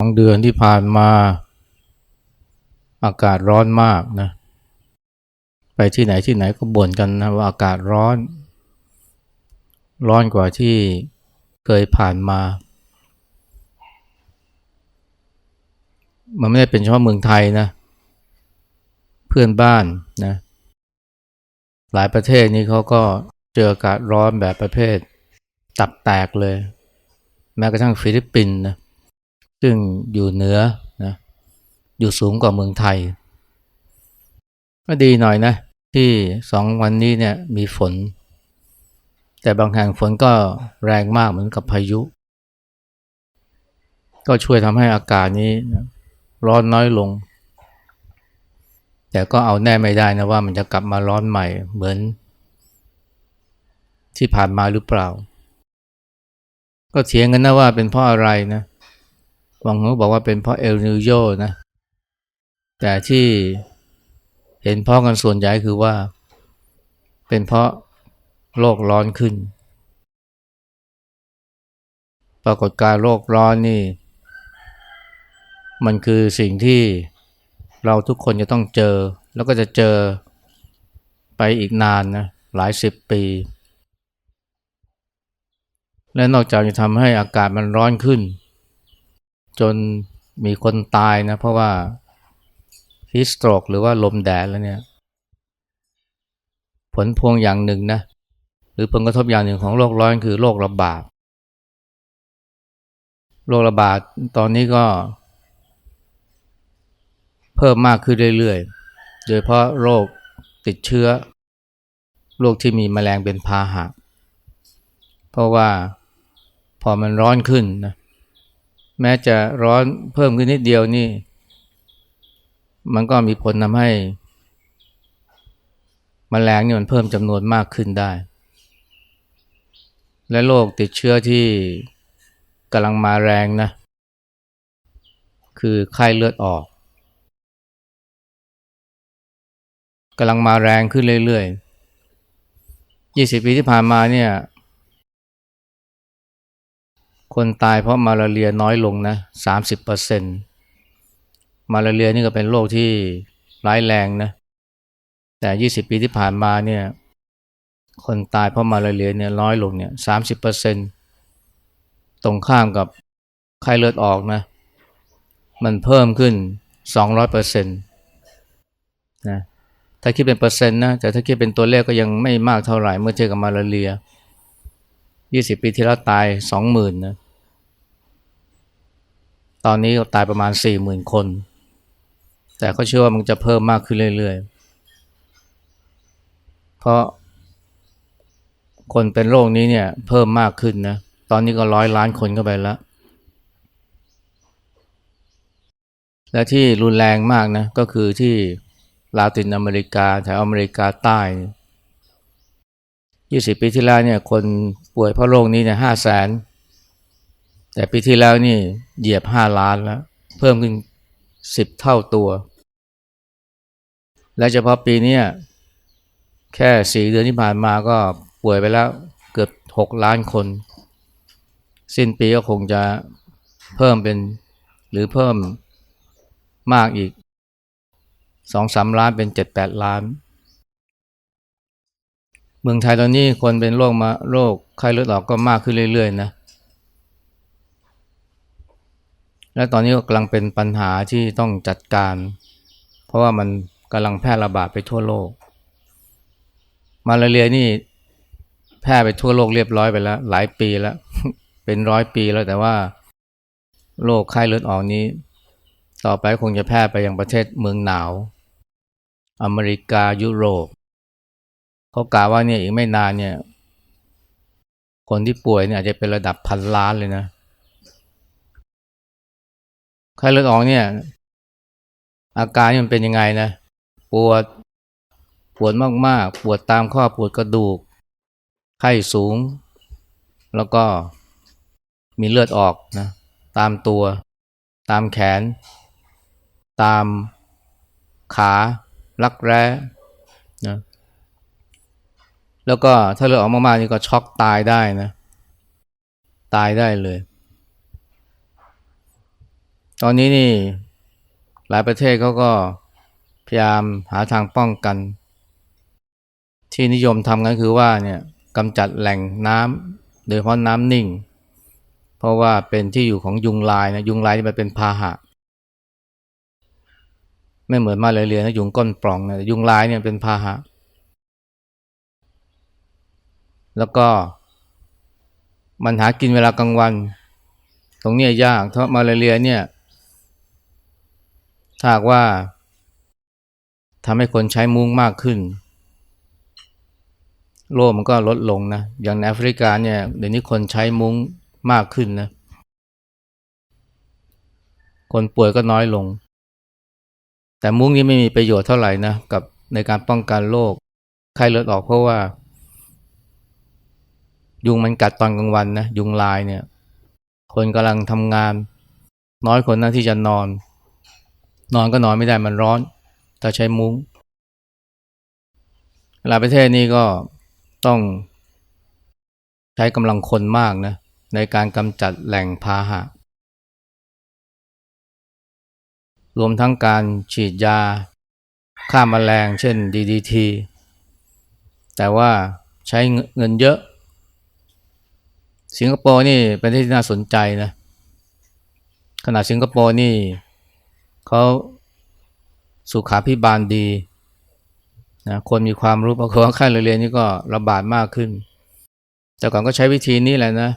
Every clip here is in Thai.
สองเดือนที่ผ่านมาอากาศร้อนมากนะ ไปที่ไหนที่ไหนก็บ่นกันนะว่าอากาศร้อน ร้อนกว่าที่เคยผ่านมา มันไม่ได้เป็นเฉพาะเมืองไทยนะ เพื่อนบ้านนะ หลายประเทศนี้เขาก็เจออากาศร้อนแบบประเภทตับแตกเลย แม้กระทั่งฟิลิปปินส์นะ ซึ่งอยู่เหนือนะอยู่สูงกว่าเมืองไทย ก็ดีหน่อยนะ ที่สองวันนี้เนี่ยมีฝน แต่บางแห่งฝนก็แรงมากเหมือนกับพายุ ก็ช่วยทำให้อากาศนี้ร้อนน้อยลง แต่ก็เอาแน่ไม่ได้นะว่ามันจะกลับมาร้อนใหม่เหมือน ที่ผ่านมาหรือเปล่า ก็เถียงกันนะว่าเป็นเพราะอะไรนะ บางคนบอกว่าเป็นเพราะเอลนิโยนะ แต่ที่เห็นพ้องกันส่วนใหญ่คือว่า เป็นเพราะโลกร้อนขึ้น ปรากฏการโลกร้อนนี่ มันคือสิ่งที่เราทุกคนจะต้องเจอ แล้วก็จะเจอไปอีกนานนะหลายสิบปี และนอกจากจะทำให้อากาศมันร้อนขึ้น จนมีคนตายนะ เพราะว่าฮิสโตรกหรือว่าลมแดดแล้วเนี่ย ผลพวงอย่างหนึ่งนะ หรือผลกระทบอย่างหนึ่งของโรคร้อนคือโรคระบาดโรคระบาดตอนนี้ก็ เพิ่มมากขึ้นเรื่อยๆ โดยเพราะโรคติดเชื้อ โรคที่มีแมลงเป็นพาหะ เพราะว่าพอมันร้อนขึ้นนะ แม้จะร้อนเพิ่มขึ้นนิดเดียวนี่ มันก็มีผลทำให้มแมลงนี่มันเพิ่มจำนวนมากขึ้นได้ และโรคติดเชื้อที่กำลังมาแรงนะ คือไข้เลือดออกกำลังมาแรงขึ้นเรื่อยๆ 20 ปีที่ผ่านมาเนี่ย คนตายเพราะมาลาเรียน้อยลงนะ30%มาลาเรียนี่ก็เป็นโรคที่ร้ายแรงนะ แต่20ปีที่ผ่านมาเนี่ย คนตายเพราะมาลาเรียเนี่ยน้อยลงเนี่ย30%ตรงข้ามกับไข้เลือดออกนะ มันเพิ่มขึ้น200%นตนะ ถ้าคิดเป็นเปอร์เซ็นต์นะ แต่ถ้าคิดเป็นตัวเลขก็ยังไม่มากเท่าไหร่เมื่อเทียบกับมาลาเรีย20ปีที่แล้วตาย20,000นะ ตอนนี้ตายประมาณ 40,000 คน แต่เขาเชื่อว่ามันจะเพิ่มมากขึ้นเรื่อยๆ เพราะคนเป็นโรคนี้เนี่ยเพิ่มมากขึ้นนะ ตอนนี้ก็ร้อยล้านคนเข้าไปแล้ว และที่รุนแรงมากนะ ก็คือที่ลาตินอเมริกาแถวอเมริกาใต้ 20 ปีที่แล้วเนี่ยคนป่วยเพราะโรคนี้เนี่ยห้าแสน แต่ปีที่แล้วนี่เหยียบ5ล้านแล้ว เพิ่มขึ้น10เท่าตัว และเฉพาะปีนี้แค่4เดือนที่ผ่านมาก็ป่วยไปแล้วเกือบ6ล้านคน สิ้นปีก็คงจะเพิ่มเป็นหรือเพิ่มมากอีกสองสามล้านเป็นเจ็ดแปดล้าน เมืองไทยตอนนี้คนเป็นโรคมาโรคไข้เลือดออกก็มากขึ้นเรื่อยๆนะ และตอนนี้ก็กำลังเป็นปัญหาที่ต้องจัดการ เพราะว่ามันกำลังแพร่ระบาดไปทั่วโลก มาลาเรียนี่แพร่ไปทั่วโลกเรียบร้อยไปแล้ว หลายปีแล้ว เป็นร้อยปีแล้วแต่ว่าโรคไข้เลือดออกนี้ ต่อไปคงจะแพร่ไปยังประเทศเมืองหนาว อเมริกายุโรปเขากล่าวว่าเนี่ยอีกไม่นานเนี่ย คนที่ป่วยเนี่ยอาจจะเป็นระดับพันล้านเลยนะ ไข้เลือดออกเนี่ย อาการมันเป็นยังไงนะ ปวด ปวดมากๆ ปวดตามข้อปวดกระดูก ไข้สูง แล้วก็มีเลือดออกนะ ตามตัว ตามแขน ตามขารักแร้นะ แล้วก็ถ้าเลือดออกมากๆนี่ก็ช็อกตายได้นะ ตายได้เลย ตอนนี้นี่หลายประเทศเขาก็พยายามหาทางป้องกัน ที่นิยมทำกันคือว่าเนี่ยกำจัดแหล่งน้ำโดยเฉพาะน้ำนิ่ง เพราะว่าเป็นที่อยู่ของยุงลายนะยุงลายที่มันเป็นพาหะ ไม่เหมือนมาเลยเรียนะยุงก้นปล่องนะยุงลายเนี่ยเป็นพาหะ แล้วก็มันหากินเวลากลางวัน ตรงนี้ยากเพราะมาลเรียเนี่ย ถ้าว่าทำให้คนใช้มุ้งมากขึ้น โลกมันก็ลดลงนะ อย่างในแอฟริกาเนี่ยเดี๋ยวนี้คนใช้มุ้งมากขึ้นนะ คนป่วยก็น้อยลง แต่มุ้งนี้ไม่มีประโยชน์เท่าไหร่นะกับในการป้องกันโรคไข้เลือดออกเพราะว่า ยุงมันกัดตอนกลางวันนะยุงลายเนี่ย คนกำลังทำงาน น้อยคนนะที่จะนอน นอนก็นอนไม่ได้มันร้อน ถ้าใช้มุง้งหลายประเทศนี้ก็ต้องใช้กำลังคนมากนะในการกำจัดแหล่งพาหะ รวมทั้งการฉีดยาฆ่ามาแมลงเช่น DDT แต่ว่าใช้เงินเยอะ สิงคโปร์นี่เป็นที่น่าสนใจนะขนาดสิงคโปร์นี่ เขาสุขาพิบาลดีนะคนมีความรู้เพราะว่าค่ายเรียนนี่ก็ระบาดมากขึ้น แต่ก่อนก็ใช้วิธีนี้แหละนะ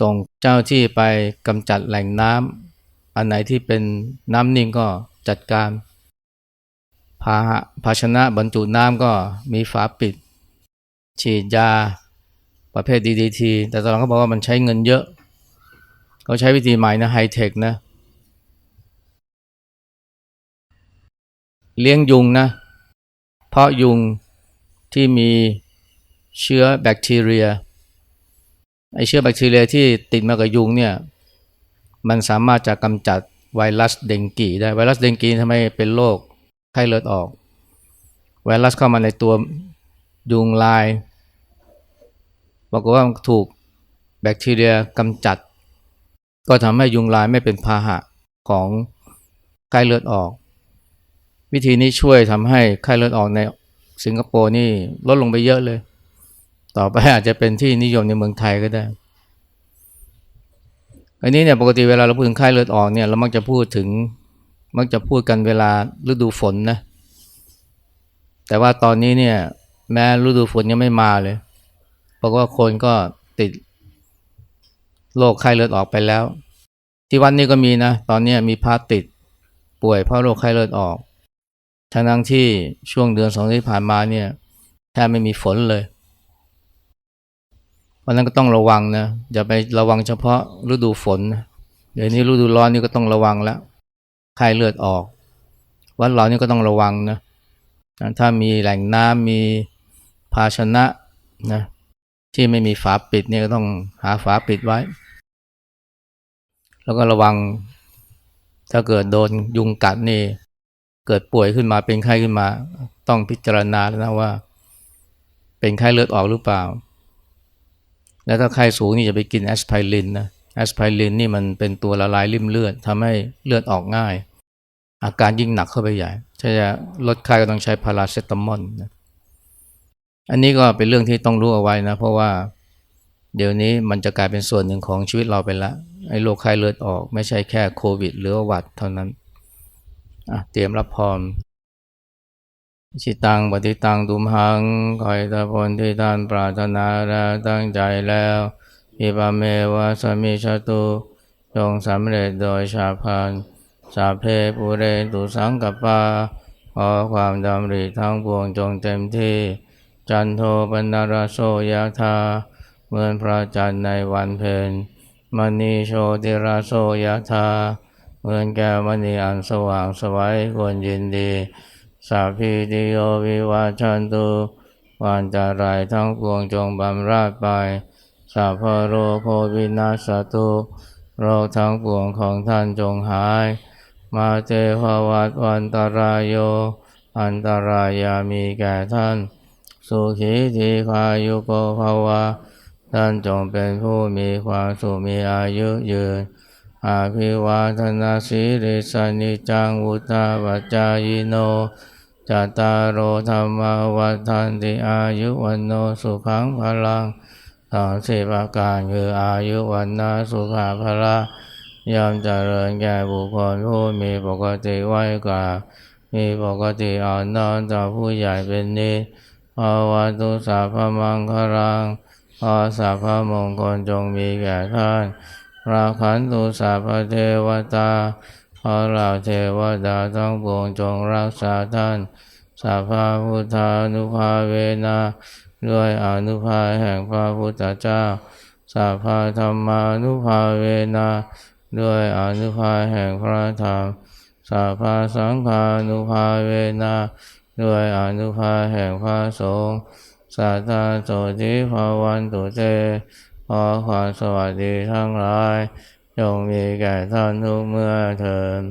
ส่งเจ้าที่ไปกำจัดแหล่งน้ำอันไหนที่เป็นน้ำนิ่งก็จัดการภาภาชนะบรรจุน้ำก็มีฝาปิด ฉีดยาประเภท DDT แต่ตอนหลังเขาบอกว่ามันใช้เงินเยอะ เขาใช้วิธีใหม่นะไฮเทคนะเเลี้ยงยุงนะ เพราะยุงที่มีเชื้อแบคทีเรียไอเชื้อแบคทีเรียที่ติดมากับยุงเนี่ยมันสามารถจะกำจัดไวรัสเดงกีได้ไวรัสเดงกีทำไมเป็นโรคไข้เลือดออก ไวรัสเข้ามาในตัวยุงลายบอกว่าถูกแบคทีเรียกำจัด ก็ทำให้ยุงลายไม่เป็นพาหะของไข้เลือดออก วิธีนี้ช่วยทำให้ไข้เลือดออกในสิงคโปร์นี่ลดลงไปเยอะเลย ต่อไปอาจจะเป็นที่นิยมในเมืองไทยก็ได้ อันนี้เนี่ยปกติเวลาเราพูดถึงไข้เลือดออกเนี่ยเรามักจะพูดถึงมักจะพูดกันเวลาฤดูฝนนะแต่ว่าตอนนี้เนี่ยแม้ฤดูฝนยังไม่มาเลยเพราะว่าคนก็ติดโรคไข้เลือดออกไปแล้ว ที่วันนี้ก็มีนะ ตอนนี้มีพาติดป่วยเพราะโรคไข้เลือดออก ทั้งทั้งที่ช่วงเดือนสองที่ผ่านมาเนี่ยแทบไม่มีฝนเลย เพราะนั้นก็ต้องระวังนะ อย่าไประวังเฉพาะฤดูฝนเดี๋ยวนี้ฤดูร้อนนี่ก็ต้องระวังแล้วไข้เลือดออก วันร้อนนี่ก็ต้องระวังนะ ถ้ามีแหล่งน้ำมีภาชนะนะที่ไม่มีฝาปิดเนี่ยก็ต้องหาฝาปิดไว้ แล้วก็ระวังถ้าเกิดโดนยุงกัดนี่ เกิดป่วยขึ้นมาเป็นไข้ขึ้นมา ต้องพิจารณาแล้วนะว่า เป็นไข้เลือดออกหรือเปล่า แล้วถ้าไข้สูงนี่จะไปกินแอสไพรินนะแอสไพรินนี่มันเป็นตัวละลายริ่มเลือดทำให้เลือดออกง่าย อาการยิ่งหนักเข้าไปใหญ่ถ้าจะลดไข้ก็ต้องใช้พาราเซตามอลนะอันนี้ก็เป็นเรื่องที่ต้องรู้เอาไว้นะ เพราะว่าเดี๋ยวนี้มันจะกลายเป็นส่วนหนึ่งของชีวิตเราไปล้วไอ้โรคไข้เลือดออกไม่ใช่แค่โควิด หรือหวัดเท่านั้น เตรียมรับพรชิตังปฏิตังตุมหังคอยตะพลที่ท่านปรารถนาและตั้งใจแล้วอิปาเมวะสมิชตุจงสำเร็จโดยชาพันสาเพปุเรตุสังกปาขอความดำริทั้งปวงจงเต็มที่ จันโทปนารโสยธาเหมือนพระจันทร์ในวันเพ็ญมณีโชติราโสยธา เหมือนแก้วมณีอันสว่างสวัยควรยินดีสัพพิติโยวิวาชันตุวันจารายทั้งปวงจงบำราดไปสัพโรโควินาสตุโรคทั้งปวงของท่านจงหาย มาเตภวัตวันตรายโย อันตรายามีแก่ท่าน สุขีทีคายุโกภาวะท่านจงเป็นผู้มีความสุขมีอายุยืน อาภิวาทนาสีริสานิจังวุธาปัจจายโนจตารโอธรรมวัฏันติอายุวันโนสุขังพลังสองสิบประการคืออายุวันนาสุขาพละยอมเจริญแก่บุคคลผู้มีปกติไว้กว่ามีปกติอ่อนน้อมต่อผู้ใหญ่เป็นนิจภาวะตุสัพมังคลังขอสัพพมงคลจงมีแก่ท่าน ราขันตุสัพเทวตาขอเหล่าเทวดาทั้งปวงจงรักษาท่านสัพพะพุทธานุภาเวนะด้วยอนุภาแห่งพระพุทธเจ้าสัพพะธรรมานุภาเวนะด้วยอนุภาแห่งพระธรรมสัพพะสังฆานุภาเวนะด้วยอนุภาแห่งพระสงฆ์สัทธาโสธิภาวันตุเต ขอความสวัสดีทั้งหลายจงมีแก่ท่านทุกเมื่อเทิน